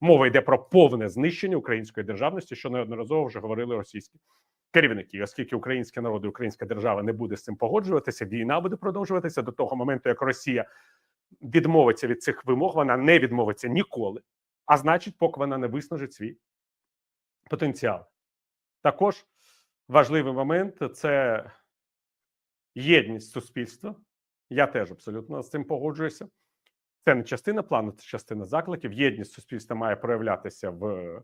Мова йде про повне знищення української державності, що неодноразово вже говорили російські керівники. Оскільки український народ і українська держава не буде з цим погоджуватися, війна буде продовжуватися до того моменту, як Росія відмовиться від цих вимог, вона не відмовиться ніколи. А значить, поки вона не виснажить свій потенціал. Також важливий момент це єдність суспільства. Я теж абсолютно з цим погоджуюся. Це не частина плану, це частина закликів. Єдність суспільства має проявлятися в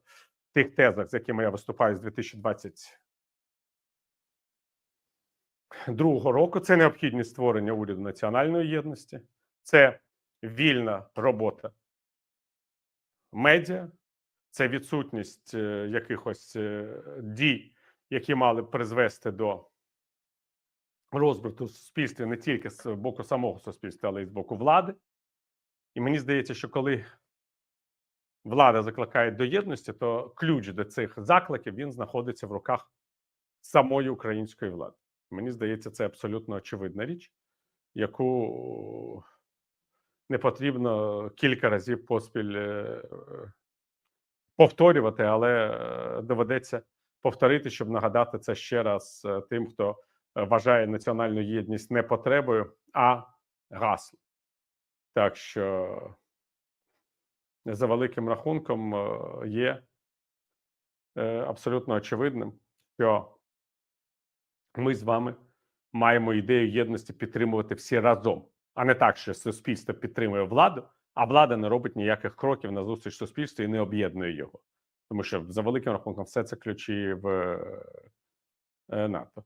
тих тезах, з якими я виступаю з 2022 року. Це необхідність створення уряду національної єдності, це вільна робота медіа, це відсутність е, якихось е, дій, які мали б призвести до розбрату в суспільстві не тільки з боку самого суспільства, але й з боку влади. І мені здається, що коли влада закликає до єдності, то ключ до цих закликів він знаходиться в руках самої української влади. Мені здається, це абсолютно очевидна річ, яку не потрібно кілька разів поспіль е, повторювати, але е, доведеться повторити, щоб нагадати це ще раз е, тим, хто вважає національну єдність не потребою, а гаслом. Так що за великим рахунком е, є е, абсолютно очевидним, що ми з вами маємо ідею єдності підтримувати всі разом, а не так, що суспільство підтримує владу, а влада не робить ніяких кроків на зустріч суспільству і не об'єднує його. Тому що за великим рахунком все це ключі в е, НАТО.